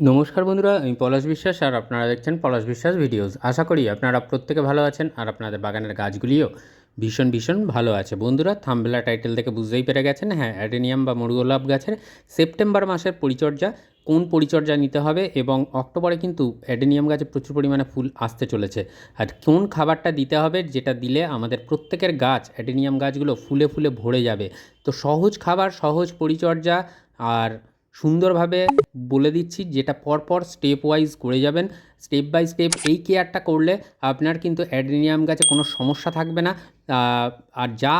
নমস্কার বন্ধুরা, আমি পলাশ বিশ্বাস আর আপনারা দেখছেন পলাশ বিশ্বাস ভিডিওস। আশা করি আপনারা প্রত্যেকে ভালো আছেন আর আপনাদের বাগানের গাছগুলিও ভীষণ ভীষণ ভালো আছে। বন্ধুরা থামবেলা টাইটেল থেকে বুঝতেই পেরে গেছেন হ্যাঁ অ্যাডেনিয়াম বা মরুগোলাপ গাছের সেপ্টেম্বর মাসের পরিচর্যা কোন পরিচর্যা নিতে হবে এবং অক্টোবরে কিন্তু অ্যাডেনিয়াম গাছে প্রচুর পরিমাণে ফুল আসতে চলেছে। আর কোন খাবারটা দিতে হবে যেটা দিলে আমাদের প্রত্যেকের গাছ, অ্যাডেনিয়াম গাছগুলো ফুলে ফুলে ভরে যাবে। তো সহজ খাবার, সহজ পরিচর্যা আর সুন্দরভাবে বলে দিচ্ছি, যেটা পরপর স্টেপ ওয়াইজ করে যাবেন। স্টেপ বাই স্টেপ এই কেয়ারটা করলে আপনার কিন্তু অ্যাডেনিয়াম গাছে কোনো সমস্যা থাকবে না। আর যা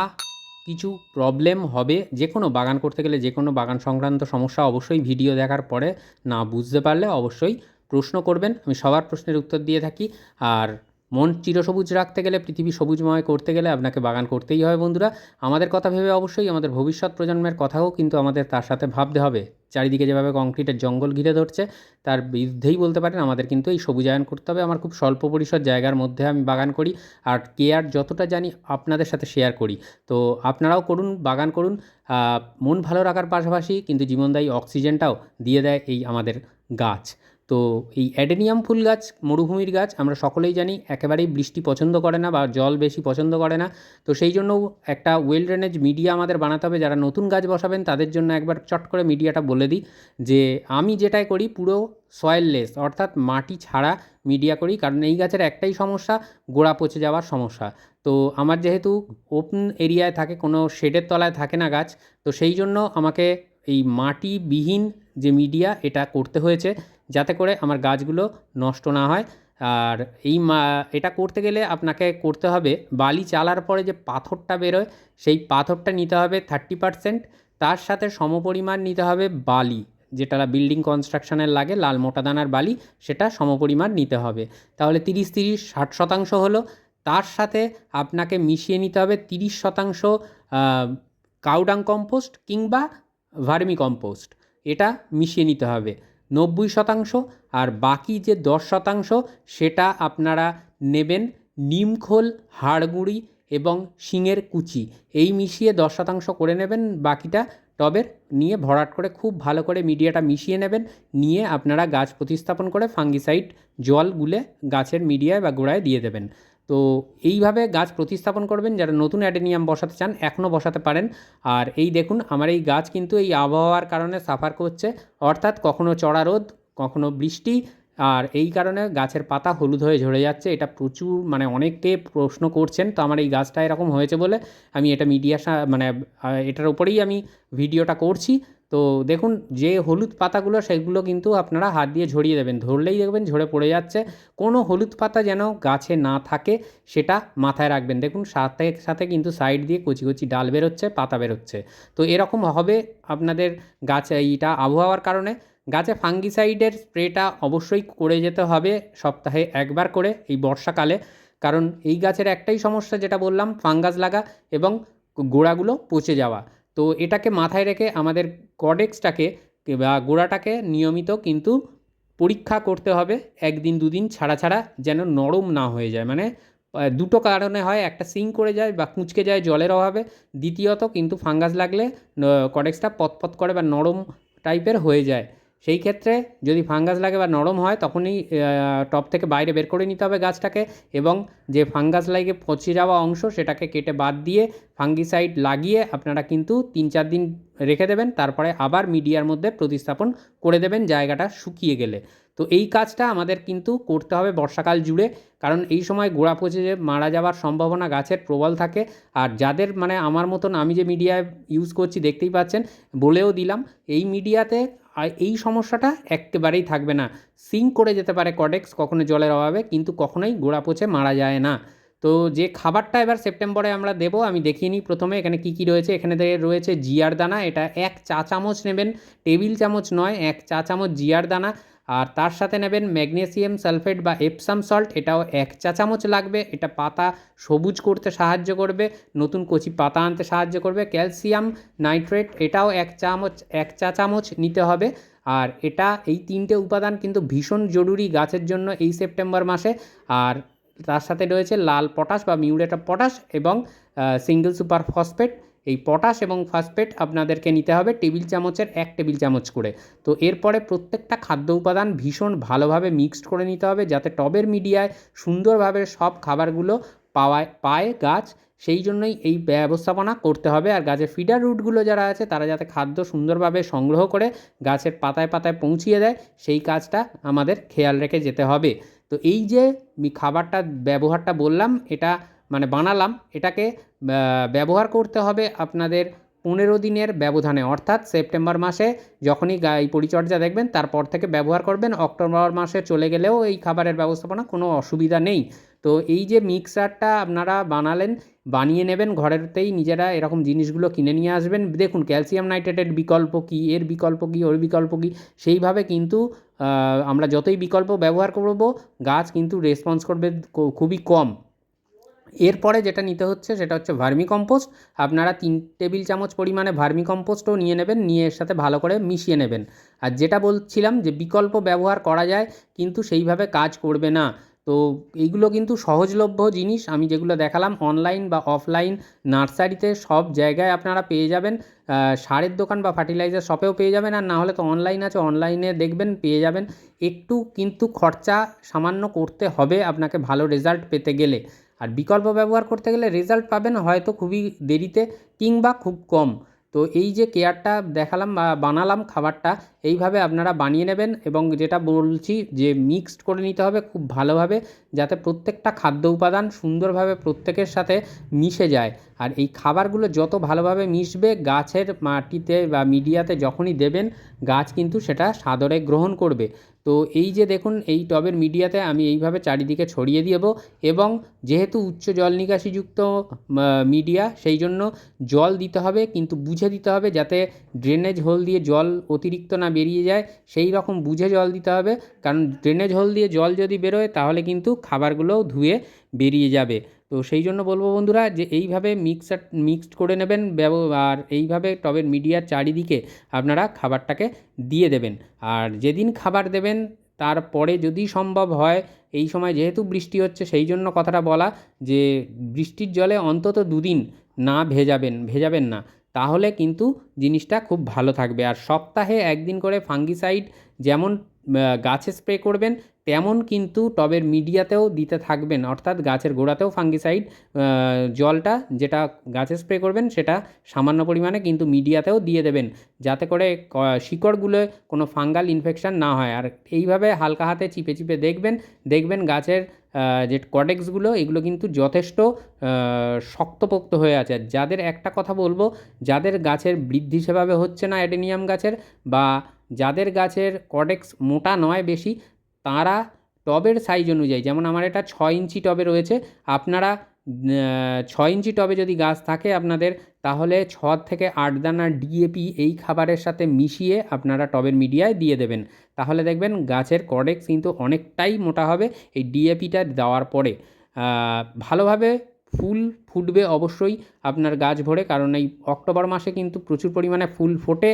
কিছু প্রবলেম হবে যে কোনো বাগান করতে গেলে যে কোনো বাগান সংক্রান্ত সমস্যা, অবশ্যই ভিডিও দেখার পরে না বুঝতে পারলে অবশ্যই প্রশ্ন করবেন। আমি সবার প্রশ্নের উত্তর দিয়ে থাকি। আর মন চিরসবুজ রাখতে গেলে, পৃথিবী সবুজময় করতে গেলে আপনাকে বাগান করতেই হবে বন্ধুরা। আমাদের কথা ভেবে অবশ্যই আমাদের ভবিষ্যৎ প্রজন্মের কথাও কিন্তু আমাদের তার সাথে ভাবতে হবে। চারিদিকে যেভাবে কংক্রিটের জঙ্গল ঘিরে ধরছে, তার বিরুদ্ধেই বলতে পারেন আমাদের কিন্তু এই সবুজায়ন করতে হবে। আমার খুব স্বল্প পরিসর জায়গার মধ্যে আমি বাগান করি আর কেয়ার যতটা জানি আপনাদের সাথে শেয়ার করি। তো আপনারাও করুন, বাগান করুন। মন ভালো রাখার পাশাপাশি কিন্তু জীবনদায়ী অক্সিজেনটাও দিয়ে দেয় এই আমাদের গাছ। তো এই অ্যাডেনিয়াম ফুল গাছ, মরুভূমির গাছ আমরা সকলেই জানি, একেবারেই বৃষ্টি পছন্দ করে না বা জল বেশি পছন্দ করে না। তো সেই জন্য একটা ওয়েল ড্রেনেজ মিডিয়া আমাদের বানাতে হবে। যারা নতুন গাছ বসাবেন, তাদের জন্য একবার চট করে মিডিয়াটা বলে দিই যে, আমি যেটাই করি পুরো সয়েললেস অর্থাৎ মাটি ছাড়া মিডিয়া করি। কারণ এই গাছের একটাই সমস্যা, গোড়া পচে যাওয়ার সমস্যা। তো আমার যেহেতু ওপেন এরিয়ায় থাকে, কোনো শেডের তলায় থাকে না গাছ, তো সেই জন্য আমাকে এই মাটিবিহীন যে মিডিয়া এটা করতে হয়েছে। যাতে করে আমার গাছগুলো নষ্ট না হয়। আর এই মা, এটা করতে গেলে আপনাকে করতে হবে বালি চালার পরে যে পাথরটা বেরোয়, সেই পাথরটা নিতে হবে থার্টি পারসেন্ট তার সাথে সমপরিমাণ নিতে হবে বালি, যেটা বিল্ডিং কনস্ট্রাকশনের লাগে, লাল মোটা দানার বালি, সেটা সমপরিমাণ নিতে হবে। তাহলে তিরিশ তিরিশ, ষাট শতাংশ হলো। তার সাথে আপনাকে মিশিয়ে নিতে হবে তিরিশ শতাংশ কাউডাং কম্পোস্ট কিংবা ভার্মি কম্পোস্ট। এটা মিশিয়ে নিতে হবে। নব্বই শতাংশ আর বাকি যে দশ শতাংশ, সেটা আপনারা নেবেন নিমখোল, হাড়গুঁড়ি এবং শিঙের কুচি। এই মিশিয়ে দশ শতাংশ করে নেবেন বাকিটা, টবের নিয়ে ভরাট করে খুব ভালো করে মিডিয়াটা মিশিয়ে নেবেন। নিয়ে আপনারা গাছ প্রতিস্থাপন করে ফাঙ্গিসাইড জল গুলে গাছের মিডিয়ায় বা গোড়ায় দিয়ে দেবেন। তো এইভাবে গাছ প্রতিস্থাপন করবেন যারা নতুন অ্যাডেনিয়াম বসাতে চান এখনও বসাতে পারেন। আর এই দেখুন, আমার এই গাছ কিন্তু এই আবহাওয়ার কারণে সাফার করছে। অর্থাৎ কখনো চড়া রোদ, কখনো বৃষ্টি, আর এই কারণে গাছের পাতা হলুদ হয়ে ঝরে যাচ্ছে। এটা প্রচুর মানে অনেকে প্রশ্ন করছেন, তো আমার এই গাছটা এরকম হয়েছে বলে আমি এটা মিডিয়া মানে এটার উপরেই আমি ভিডিওটা করছি। তো দেখুন, যে হলুদ পাতাগুলো, সেগুলো কিন্তু আপনারা হাত দিয়ে ঝরিয়ে দেবেন। ধরলেই দেখবেন ঝরে পড়ে যাচ্ছে। কোনো হলুদ পাতা যেন গাছে না থাকে, সেটা মাথায় রাখবেন। দেখুন, সাথে সাথে কিন্তু সাইড দিয়ে কচি কচি ডাল বেরোচ্ছে, পাতা বেরোচ্ছে। তো এরকম হবে আপনাদের গাছে এইটা আবহাওয়ার কারণে। গাছে ফাঙ্গিসাইডের স্প্রেটা অবশ্যই করে যেতে হবে সপ্তাহে একবার করে এই বর্ষাকালে। কারণ এই গাছের একটাই সমস্যা যেটা বললাম, ফাঙ্গাস লাগা এবং গোড়াগুলো পচে যাওয়া। তো এটাকে মাথায় রেখে আমাদের কডেক্সটাকে বা গোড়াটাকে নিয়মিত কিন্তু পরীক্ষা করতে হবে, একদিন দুদিন ছাড়া ছাড়া যেন নরম না হয়ে যায়। মানে দুটো কারণে হয়, একটা সিং করে যায় বা কুঁচকে যায় জলের অভাবে, দ্বিতীয়ত কিন্তু ফাঙ্গাস লাগলে কডেক্সটা পতপত করে বা নরম টাইপের হয়ে যায়। সেই ক্ষেত্রে যদি ফাঙ্গাস লাগে বা নরম হয়, তখনই টপ থেকে বাইরে বের করে নিতে হবে গাছটাকে এবং যে ফাঙ্গাস লাগে পচে যাওয়া অংশ সেটাকে কেটে বাদ দিয়ে ফাঙ্গিসাইড লাগিয়ে আপনারা কিন্তু তিন চার দিন রেখে দেবেন। তারপরে আবার মিডিয়ার মধ্যে প্রতিস্থাপন করে দেবেন জায়গাটা শুকিয়ে গেলে। তো এই কাজটা আমাদের কিন্তু করতে হবে বর্ষাকাল জুড়ে। কারণ এই সময় গোড়া পচে যে মারা যাওয়ার সম্ভাবনা গাছের প্রবল থাকে। আর যাদের মানে আমার মতন আমি যে মিডিয়া ইউজ করছি দেখতেই পাচ্ছেন, বলেও দিলাম, এই মিডিয়াতে এই সমস্যাটা একেবারেই থাকবে না। সিঙ্ক করে যেতে পারে কডেক্স কখনো জলের অভাবে, কিন্তু কখনোই গোড়া পচে মারা যায় না। তো যে খাবারটা এবার সেপ্টেম্বরে আমরা দেবো, আমি দেখিয়ে নিই প্রথমে, এখানে কি কি রয়েছে? এখানে রয়েছে জিয়ার দানা, এটা এক চা চামচ নেবেন, টেবিল চামচ নয়, এক চা চামচ জিয়ার দানা, আর তার সাথে নেবেন ম্যাগনেসিয়াম সালফেট বা এপসাম সল্ট, এটাও এক চা চামচ লাগবে, এটা পাতা সবুজ করতে সাহায্য করবে, নতুন কচি পাতা আনতে সাহায্য করবে, ক্যালসিয়াম নাইট্রেট, এটাও এক চামচ, এক চা চামচ নিতে হবে, আর এটা এই তিনটে উপাদান কিন্তু ভীষণ জরুরি গাছের জন্য এই সেপ্টেম্বর মাসে, আর তার সাথে রয়েছে লাল পটাশ বা মিউরেট অফ পটাশ এবং সিঙ্গেল সুপার ফসফেট। এই পটাশ এবং ফসফেট আপনাদেরকে নিতে হবে টেবিল চামচের এক টেবিল চামচ করে। তো এরপরে প্রত্যেকটা খাদ্য উপাদান ভীষণ ভালোভাবে মিক্সড করে নিতে হবে যাতে টবের মিডিয়ায় সুন্দরভাবে সব খাবারগুলো পাওয়ায়, পায় গাছ। সেই জন্যই এই ব্যবস্থাপনা করতে হবে। আর গাছের ফিডার রুটগুলো যারা আছে তারা যাতে খাদ্য সুন্দরভাবে সংগ্রহ করে গাছের পাতায় পাতায় পৌঁছিয়ে দেয়, সেই কাজটা আমাদের খেয়াল রেখে যেতে হবে। তো এই যে খাবারটা ব্যবহারটা বললাম এটা মানে বানালাম এটাকে ব্যবহার করতে হবে আপনাদের পনেরো দিনের ব্যবধানে, অর্থাৎ সেপ্টেম্বর মাসে যখনই গা- এই পরিচর্যা দেখবেন, তারপর থেকে ব্যবহার করবেন। অক্টোবর মাসে চলে গেলেও এই খাবারের ব্যবস্থাপনা কোনো অসুবিধা নেই। তো এই যে মিক্সারটা আপনারা বানালেন, বানিয়ে নেবেন, ঘরেতেই নিজেরা এরকম জিনিসগুলো কিনে নিয়ে আসবেন। দেখুন, ক্যালসিয়াম নাইট্রেটের বিকল্প কী, এর বিকল্প কী, ওর বিকল্প কী, সেইভাবে কিন্তু আমরা যতই বিকল্প ব্যবহার করব, গাছ কিন্তু রেসপন্স করবে খুবই কম। এরপরে যেটা নিতে হচ্ছে সেটা হচ্ছে ভার্মি কম্পোস্ট আপনারা তিন টেবিল চামচ পরিমাণে ভার্মি কম্পোস্টও নিয়ে নেবেন, নিয়ে এর সাথে ভালো করে মিশিয়ে নেবেন। আর যেটা বলছিলাম যে বিকল্প ব্যবহার করা যায়, কিন্তু সেইভাবে কাজ করবে না। তো এইগুলো কিন্তু সহজলভ্য জিনিস, আমি যেগুলো দেখালাম অনলাইন বা অফলাইন নার্সারিতে সব জায়গায় আপনারা পেয়ে যাবেন। সারের দোকান বা ফার্টিলাইজার শপেও পেয়ে যাবেন, আর না হলে তো অনলাইন আছে অনলাইনে দেখবেন, পেয়ে যাবেন। একটু কিন্তু খরচা সামান্য করতে হবে আপনাকে ভালো রেজাল্ট পেতে গেলে। আর বিকল্প ব্যবহার করতে গেলে রেজাল্ট পাবেন হয়তো খুবই দেরিতে কিংবা খুব কম। তো এই যে কেয়ারটা দেখালাম বা বানালাম খাবারটা, এইভাবে আপনারা বানিয়ে নেবেন এবং যেটা বলছি যে মিক্সড করে নিতে হবে খুব ভালোভাবে যাতে প্রত্যেকটা খাদ্য উপাদান সুন্দরভাবে প্রত্যেকের সাথে মিশে যায়। আর এই খাবারগুলো যত ভালোভাবে মিশবে, গাছের মাটিতে বা মিডিয়াতে যখনই দেবেন, গাছ কিন্তু সেটা সাদরে গ্রহণ করবে। তো এই যে দেখুন, এই টবের মিডিয়াতে আমি এইভাবে চারিদিকে ছড়িয়ে দেব এবং যেহেতু উচ্চ জল নিকাশিযুক্ত মিডিয়া, সেই জন্য জল দিতে হবে, কিন্তু বুঝে দিতে হবে যাতে ড্রেনেজ হোল দিয়ে জল অতিরিক্ত না বেরিয়ে যায়, সেই রকম বুঝে জল দিতে হবে। কারণ ড্রেনেজ হোল দিয়ে জল যদি বেরোয়, তাহলে কিন্তু খাবারগুলোও ধুয়ে বেরিয়ে যাবে। তো সেই জন্য বলব বন্ধুরা যে এইভাবে মিক্সার মিক্সড করে নেবেন আর এইভাবে টবের মিডিয়ার চারিদিকে আপনারা খাবারটাকে দিয়ে দেবেন। আর যেদিন খাবার দেবেন, তারপরে যদি সম্ভব হয়, এই সময় যেহেতু বৃষ্টি হচ্ছে, সেই জন্য কথাটা বলা যে বৃষ্টির জলে অন্তত দুদিন না ভেজাবেন ভেজাবেন না। তাহলে কিন্তু জিনিসটা খুব ভালো থাকবে। আর সপ্তাহে একদিন করে ফাঙ্গিসাইড যেমন গাছে স্প্রে করবেন, তেমন কিন্তু টবের মিডিয়াতেও দিতে থাকবেন, অর্থাৎ গাছের গোড়াতেও ফাঙ্গিসাইড জলটা যেটা গাছে স্প্রে করবেন সেটা সামান্য পরিমাণে কিন্তু মিডিয়াতেও দিয়ে দেবেন, যাতে করে শিকড়গুলোয় কোনো ফাঙ্গাল ইনফেকশান না হয়। আর এইভাবে হালকা হাতে চিপে চিপে দেখবেন দেখবেন গাছের যে কডেক্সগুলো এগুলো কিন্তু যথেষ্ট শক্তপোক্ত হয়ে আছে। যাদের একটা কথা বলব, যাদের গাছের বৃদ্ধি সেভাবে হচ্ছে না অ্যাডেনিয়াম গাছের বা যাদের গাছের কডেক্স মোটা নয় বেশি তারা টবের সাইজ অনুযায়ী যেমন আমার এটা ছ ইঞ্চি টবে রয়েছে আপনারা আহ, ছ ইঞ্চি টবে যদি গাছ থাকে আপনাদের তাহলে ছ থেকে আট দানা ডিএপি এই খাবারের সাথে মিশিয়ে আপনারা টবের মিডিয়ায় দিয়ে দেবেন। তাহলে দেখবেন গাছের কডেক্স কিন্তু অনেকটাই মোটা হবে এই ডিএপিটা দেওয়ার পরে। ভালোভাবে ফুল ফুটবে অবশ্যই আপনার গাছ ভরে কারণ এই অক্টোবর মাসে কিন্তু প্রচুর পরিমাণে ফুল ফোটে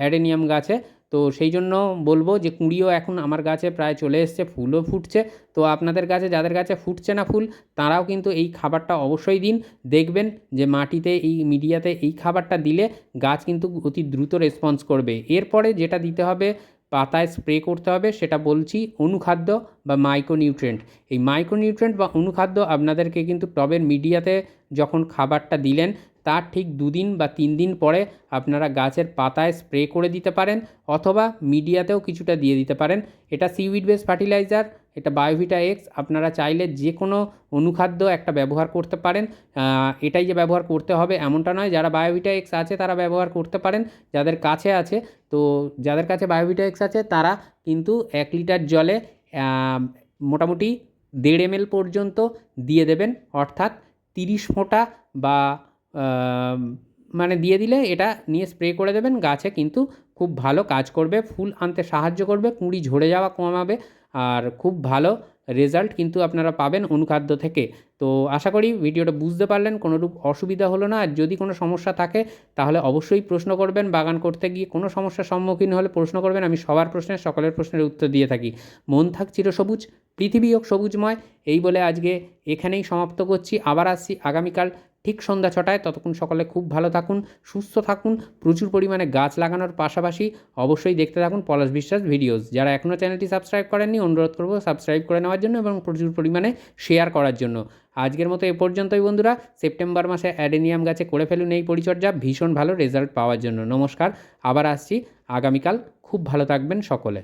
অ্যাডেনিয়াম গাছে। তো সেই জন্য বলব যে কুঁড়িও এখন আমার গাছে প্রায় চলে এসছে, ফুলও ফুটছে। তো আপনাদের গাছে, যাদের গাছে ফুটছে না ফুল, তারাও কিন্তু এই খাবারটা অবশ্যই দিন। দেখবেন যে মাটিতে এই মিডিয়াতে এই খাবারটা দিলে গাছ কিন্তু অতি দ্রুত রেসপন্স করবে। এরপরে যেটা দিতে হবে, পাতায় স্প্রে করতে হবে, সেটা বলছি অনুখাদ্য বা মাইক্রোনিউট্রেন্ট এই মাইক্রোনিউট্রেন্ট বা অনুখাদ্য আপনাদেরকে কিন্তু টবের মিডিয়াতে যখন খাবারটা দিলেন তার ঠিক দুদিন বা তিন দিন পরে আপনারা গাছের পাতায় স্প্রে করে দিতে পারেন অথবা মিডিয়াতেও কিছুটা দিয়ে দিতে পারেন। এটা সিউইড বেস ফার্টিলাইজার, এটা বায়োভিটা এক্স, আপনারা চাইলে যে কোনো অনুখাদ্য একটা ব্যবহার করতে পারেন। এটাই যে ব্যবহার করতে হবে এমনটা নয়, যারা বায়োভিটা এক্স আছে তারা ব্যবহার করতে পারেন, যাদের কাছে আছে, তো যাদের কাছে বায়োভিটা এক্স আছে তারা কিন্তু এক লিটার জলে মোটামুটি দেড় এম পর্যন্ত দিয়ে দেবেন, অর্থাৎ তিরিশ ফোঁটা বা মানে দিয়ে দিলে এটা নিয়ে স্প্রে করে দেবেন গাছে, কিন্তু খুব ভালো কাজ করবে, ফুল আনতে সাহায্য করবে, কুঁড়ি ঝরে যাওয়া কমাবে, আর খুব ভালো রেজাল্ট কিন্তু আপনারা পাবেন অনুখাদ্য থেকে। তো আশা করি ভিডিওটা বুঝতে পারলেন, কোনোরূপ অসুবিধা হলো না, আর যদি কোনো সমস্যা থাকে, তাহলে অবশ্যই প্রশ্ন করবেন, বাগান করতে গিয়ে কোনো সমস্যার সম্মুখীন হলে প্রশ্ন করবেন, আমি সবার প্রশ্নের, সকলের প্রশ্নের উত্তর দিয়ে থাকি। মন থাক চিরসবুজ পৃথিবী হোক সবুজময়, এই বলে আজকে এখানেই সমাপ্ত করছি, আবার আসছি আগামীকাল ঠিক সন্ধ্যা ছটায়। ততক্ষণ সকলে খুব ভালো থাকুন, সুস্থ থাকুন, প্রচুর পরিমাণে গাছ লাগানোর পাশাপাশি অবশ্যই দেখতে থাকুন পলাশ বিশ্বাস ভিডিওস যারা এখনও চ্যানেলটি সাবস্ক্রাইব করেননি, অনুরোধ করব সাবস্ক্রাইব করে নেওয়ার জন্য এবং প্রচুর পরিমাণে শেয়ার করার জন্য। আজকের মতো এ পর্যন্তই বন্ধুরা। সেপ্টেম্বর মাসে অ্যাডেনিয়াম গাছে করে ফেলুন এই পরিচর্যা, ভীষণ ভালো রেজাল্ট পাওয়ার জন্য। নমস্কার, আবার আসছি। আগামীকাল খুব ভালো থাকবেন সকলে।